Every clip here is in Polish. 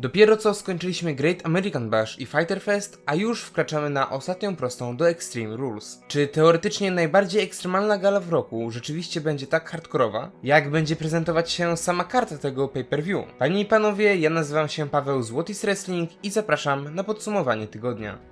Dopiero co skończyliśmy Great American Bash i Fighter Fest, a już wkraczamy na ostatnią prostą do Extreme Rules. Czy teoretycznie najbardziej ekstremalna gala w roku rzeczywiście będzie tak hardkorowa? Jak będzie prezentować się sama karta tego pay-per-view? Panie i panowie, ja nazywam się Paweł z What is Wrestling i zapraszam na podsumowanie tygodnia.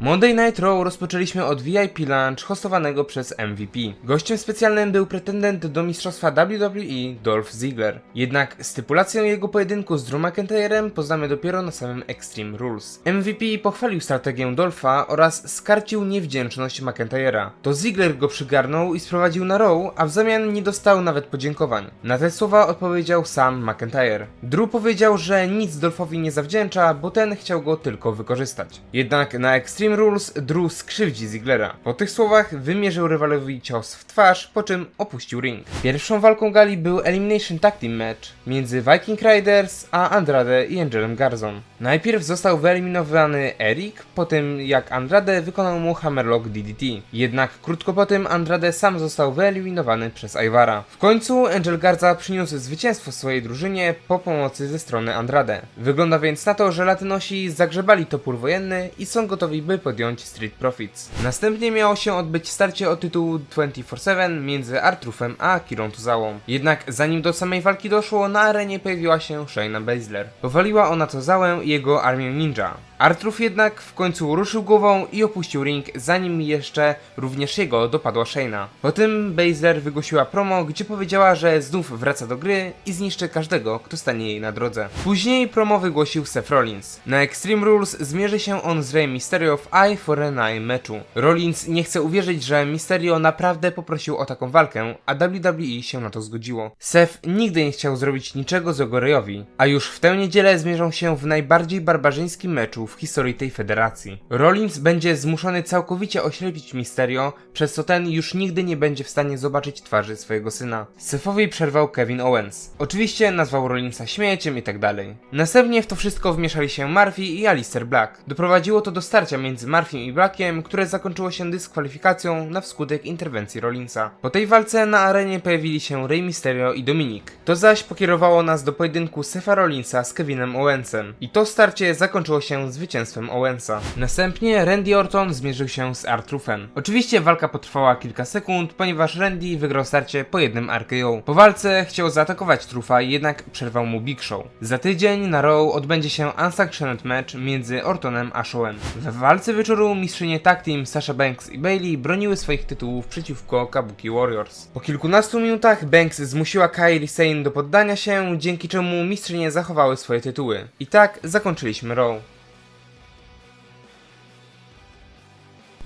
Monday Night Raw rozpoczęliśmy od VIP Lunch hostowanego przez MVP. Gościem specjalnym był pretendent do mistrzostwa WWE Dolph Ziggler. Jednak stypulację jego pojedynku z Drew McIntyrem poznamy dopiero na samym Extreme Rules. MVP pochwalił strategię Dolpha oraz skarcił niewdzięczność McIntyra. To Ziggler go przygarnął i sprowadził na Raw, a w zamian nie dostał nawet podziękowań. Na te słowa odpowiedział sam McIntyre. Drew powiedział, że nic Dolphowi nie zawdzięcza, bo ten chciał go tylko wykorzystać. Jednak na Extreme Rules Drew skrzywdzi Ziglera. Po tych słowach wymierzył rywalowi cios w twarz, po czym opuścił ring. Pierwszą walką gali był Elimination Tag Team Match między Viking Riders a Andrade i Angelem Garzon. Najpierw został wyeliminowany Eric, po tym jak Andrade wykonał mu Hammerlock DDT. Jednak krótko po tym Andrade sam został wyeliminowany przez Iwara. W końcu Angel Garza przyniósł zwycięstwo swojej drużynie po pomocy ze strony Andrade. Wygląda więc na to, że Latynosi zagrzebali topór wojenny i są gotowi by podjąć Street Profits. Następnie miało się odbyć starcie o tytuł 24-7 między Artrufem a Kirą Tuzałą. Jednak zanim do samej walki doszło, na arenie pojawiła się Shayna Baszler. Powaliła ona Tuzałę i jego armię ninja. Artruf jednak w końcu ruszył głową i opuścił ring, zanim jeszcze również jego dopadła Shayna. Po tym Baszler wygłosiła promo, gdzie powiedziała, że znów wraca do gry i zniszczy każdego, kto stanie jej na drodze. Później promo wygłosił Seth Rollins. Na Extreme Rules zmierzy się on z Rey Mysterio w Eye for an Eye meczu. Rollins nie chce uwierzyć, że Mysterio naprawdę poprosił o taką walkę, a WWE się na to zgodziło. Seth nigdy nie chciał zrobić niczego złego Reyowi, a już w tę niedzielę zmierzą się w najbardziej barbarzyńskim meczu w historii tej federacji. Rollins będzie zmuszony całkowicie oślepić Mysterio, przez co ten już nigdy nie będzie w stanie zobaczyć twarzy swojego syna. Sethowi przerwał Kevin Owens. Oczywiście nazwał Rollinsa śmieciem i tak dalej. Następnie w to wszystko wmieszali się Murphy i Alistair Black. Doprowadziło to do starcia między Murphym i Blackiem, które zakończyło się dyskwalifikacją na wskutek interwencji Rollinsa. Po tej walce na arenie pojawili się Rey Mysterio i Dominik. To zaś pokierowało nas do pojedynku Sefa Rollinsa z Kevinem Owensem. I to starcie zakończyło się zwycięstwem Owensa. Następnie Randy Orton zmierzył się z Artrufem. Oczywiście walka potrwała kilka sekund, ponieważ Randy wygrał starcie po jednym RKO. Po walce chciał zaatakować Trufa, jednak przerwał mu Big Show. Za tydzień na Raw odbędzie się Unsanctioned Match między Ortonem a Showem. W walce wieczoru mistrzynie tag team Sasha Banks i Bailey broniły swoich tytułów przeciwko Kabuki Warriors. Po kilkunastu minutach Banks zmusiła Kairi Sane do poddania się, dzięki czemu mistrzynie zachowały swoje tytuły. I tak zakończyliśmy Raw.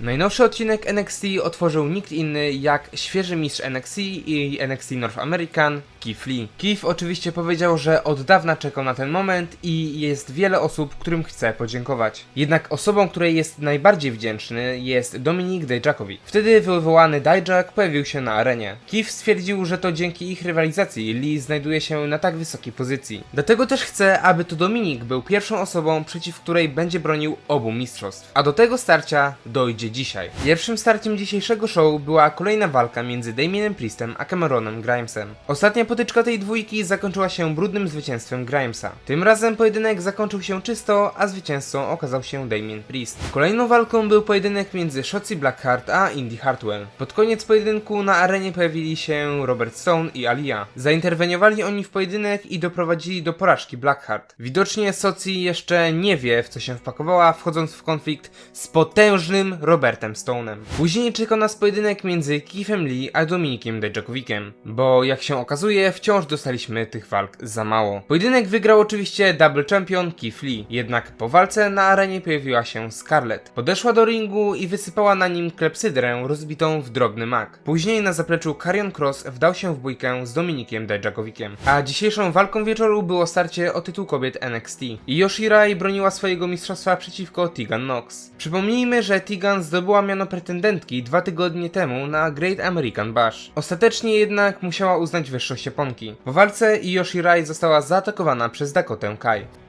Najnowszy odcinek NXT otworzył nikt inny jak świeży mistrz NXT i NXT North American, Keith Lee. Keith oczywiście powiedział, że od dawna czekał na ten moment i jest wiele osób, którym chce podziękować. Jednak osobą, której jest najbardziej wdzięczny jest Dominik Dijakovic. Wtedy wywołany Dijak pojawił się na arenie. Keith stwierdził, że to dzięki ich rywalizacji Lee znajduje się na tak wysokiej pozycji. Dlatego też chce, aby to Dominik był pierwszą osobą, przeciw której będzie bronił obu mistrzostw. A do tego starcia dojdzie dzisiaj. Pierwszym starciem dzisiejszego show była kolejna walka między Damienem Priestem a Cameronem Grimesem. Ostatnia potyczka tej dwójki zakończyła się brudnym zwycięstwem Grimesa. Tym razem pojedynek zakończył się czysto, a zwycięzcą okazał się Damien Priest. Kolejną walką był pojedynek między Shotzi Blackheart a Indy Hartwell. Pod koniec pojedynku na arenie pojawili się Robert Stone i Alia. Zainterweniowali oni w pojedynek i doprowadzili do porażki Blackheart. Widocznie Soci jeszcze nie wie w co się wpakowała, wchodząc w konflikt z potężnym Robertem Stone'em. Później czekał nas pojedynek między Keithem Lee a Dominikiem Dijakoviciem, bo jak się okazuje wciąż dostaliśmy tych walk za mało. Pojedynek wygrał oczywiście double champion Keith Lee, jednak po walce na arenie pojawiła się Scarlett. Podeszła do ringu i wysypała na nim klepsydrę rozbitą w drobny mak. Później na zapleczu Karrion Cross wdał się w bójkę z Dominikiem Dijakoviciem. A dzisiejszą walką wieczoru było starcie o tytuł kobiet NXT. I Yoshi Rai broniła swojego mistrzostwa przeciwko Tegan Knox. Przypomnijmy, że Tegan zdobyła miano pretendentki dwa tygodnie temu na Great American Bash. Ostatecznie jednak musiała uznać wyższość Japonki. Po walce Io Shirai została zaatakowana przez Dakotę Kai.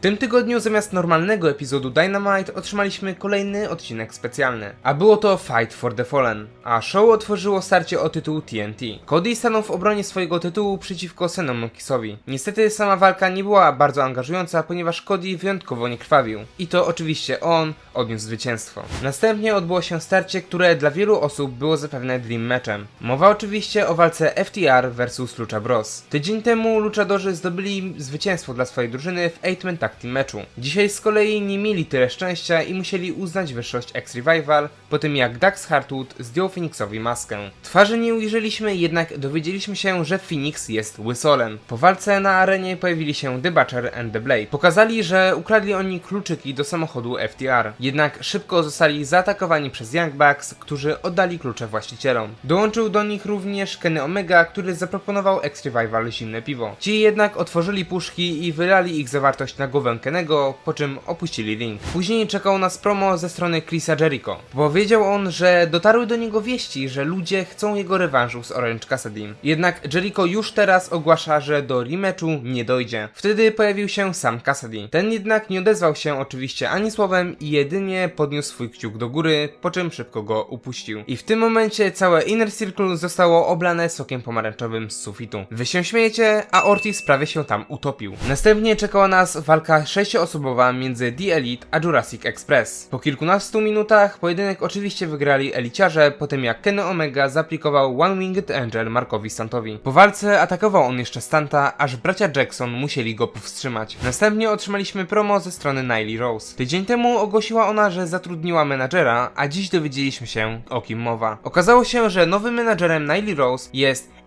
W tym tygodniu zamiast normalnego epizodu Dynamite otrzymaliśmy kolejny odcinek specjalny. A było to Fight for the Fallen, a show otworzyło starcie o tytuł TNT. Cody stanął w obronie swojego tytułu przeciwko Senomokisowi. Niestety sama walka nie była bardzo angażująca, ponieważ Cody wyjątkowo nie krwawił. I to oczywiście on odniósł zwycięstwo. Następnie odbyło się starcie, które dla wielu osób było zapewne dream matchem. Mowa oczywiście o walce FTR vs Lucha Bros. Tydzień temu luchadorzy zdobyli zwycięstwo dla swojej drużyny w 8-man team meczu. Dzisiaj z kolei nie mieli tyle szczęścia i musieli uznać wyższość X Revival po tym jak Dax Hartwood zdjął Phoenixowi maskę. Twarzy nie ujrzeliśmy, jednak dowiedzieliśmy się, że Phoenix jest łysolem. Po walce na arenie pojawili się The Butcher and The Blade. Pokazali, że ukradli oni kluczyki do samochodu FTR. Jednak szybko zostali zaatakowani przez Young Bucks, którzy oddali klucze właścicielom. Dołączył do nich również Kenny Omega, który zaproponował X Revival zimne piwo. Ci jednak otworzyli puszki i wylali ich zawartość na głowę Kennego, po czym opuścili ring. Później czekał nas promo ze strony Chrisa Jericho. Powiedział on, że dotarły do niego wieści, że ludzie chcą jego rewanżu z Orange Cassidy. Jednak Jericho już teraz ogłasza, że do rematchu nie dojdzie. Wtedy pojawił się sam Cassidy. Ten jednak nie odezwał się oczywiście ani słowem i jedynie podniósł swój kciuk do góry, po czym szybko go upuścił. I w tym momencie całe Inner Circle zostało oblane sokiem pomarańczowym z sufitu. Wy się śmiejecie, a Ortiz prawie się tam utopił. Następnie czekała nas walka sześcioosobowa między The Elite a Jurassic Express. Po kilkunastu minutach pojedynek oczywiście wygrali eliciarze, po tym jak Kenny Omega zaaplikował One Winged Angel Markowi Stantowi. Po walce atakował on jeszcze Stanta, aż bracia Jackson musieli go powstrzymać. Następnie otrzymaliśmy promo ze strony Nylie Rose. Tydzień temu ogłosiła ona, że zatrudniła menadżera, a dziś dowiedzieliśmy się o kim mowa. Okazało się, że nowym menadżerem Nylie Rose jest!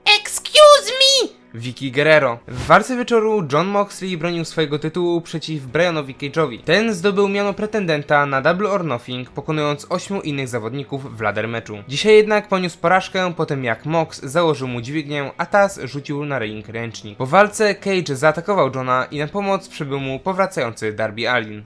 Vicky Guerrero. W walce wieczoru John Moxley bronił swojego tytułu przeciw Brianowi Cage'owi. Ten zdobył miano pretendenta na Double or Nothing, pokonując ośmiu innych zawodników w ladder meczu. Dzisiaj jednak poniósł porażkę po tym jak Mox założył mu dźwignię, a Taz rzucił na ring ręcznik. Po walce Cage zaatakował Johna i na pomoc przybył mu powracający Darby Allin.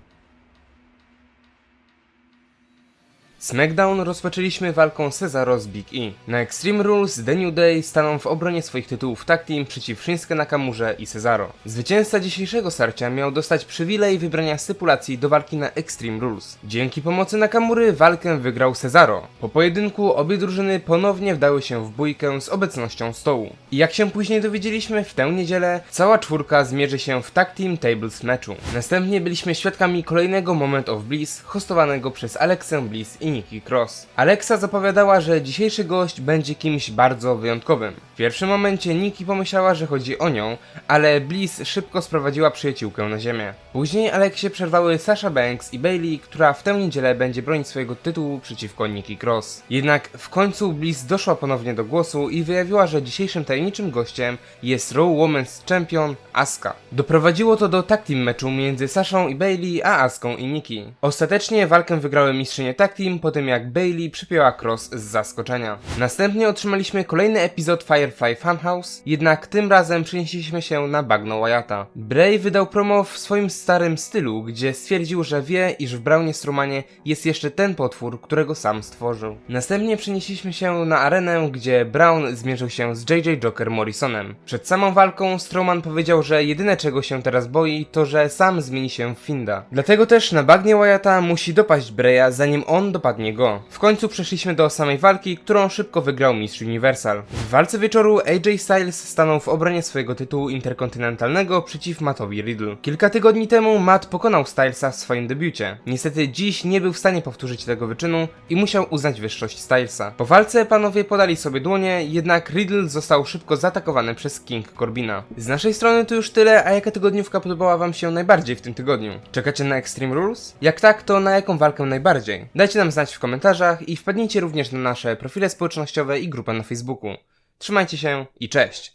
SmackDown rozpoczęliśmy walką Cesaro z Big E. Na Extreme Rules The New Day staną w obronie swoich tytułów tag team przeciw Shinsuke Nakamurze i Cesaro. Zwycięzca dzisiejszego starcia miał dostać przywilej wybrania stypulacji do walki na Extreme Rules. Dzięki pomocy Nakamury walkę wygrał Cesaro. Po pojedynku obie drużyny ponownie wdały się w bójkę z obecnością stołu. I jak się później dowiedzieliśmy, w tę niedzielę cała czwórka zmierzy się w tag team tables meczu. Następnie byliśmy świadkami kolejnego Moment of Bliss hostowanego przez Alexę Bliss i Nikki Cross. Alexa zapowiadała, że dzisiejszy gość będzie kimś bardzo wyjątkowym. W pierwszym momencie Nikki pomyślała, że chodzi o nią, ale Bliss szybko sprowadziła przyjaciółkę na ziemię. Później Alexie przerwały Sasha Banks i Bailey, która w tę niedzielę będzie bronić swojego tytułu przeciwko Nikki Cross. Jednak w końcu Bliss doszła ponownie do głosu i wyjawiła, że dzisiejszym tajemniczym gościem jest Raw Women's Champion Asuka. Doprowadziło to do tag team meczu między Sashą i Bailey, a Aską i Nikki. Ostatecznie walkę wygrały mistrzynie tag team po tym jak Bailey przypięła Cross z zaskoczenia. Następnie otrzymaliśmy kolejny epizod Firefly Funhouse, jednak tym razem przenieśliśmy się na bagno Wyatta. Bray wydał promo w swoim starym stylu, gdzie stwierdził, że wie, iż w Brownie Strowmanie jest jeszcze ten potwór, którego sam stworzył. Następnie przenieśliśmy się na arenę, gdzie Brown zmierzył się z JJ Joker Morrisonem. Przed samą walką Strowman powiedział, że jedyne czego się teraz boi, to że sam zmieni się w Finda. Dlatego też na bagnie Wyatta musi dopaść Breya, zanim on dopadnie go. W końcu przeszliśmy do samej walki, którą szybko wygrał mistrz Universal. W walce wieczoru AJ Styles stanął w obronie swojego tytułu interkontynentalnego przeciw Mattowi Riddle. Kilka tygodni temu Matt pokonał Stylesa w swoim debiucie. Niestety dziś nie był w stanie powtórzyć tego wyczynu i musiał uznać wyższość Stylesa. Po walce panowie podali sobie dłonie, jednak Riddle został szybko zaatakowany przez King Corbina. Z naszej strony to już tyle, a jaka tygodniówka podobała wam się najbardziej w tym tygodniu? Czekacie na Extreme Rules? Jak tak, to na jaką walkę najbardziej? Dajcie nam znać w komentarzach i wpadnijcie również na nasze profile społecznościowe i grupę na Facebooku. Trzymajcie się i cześć!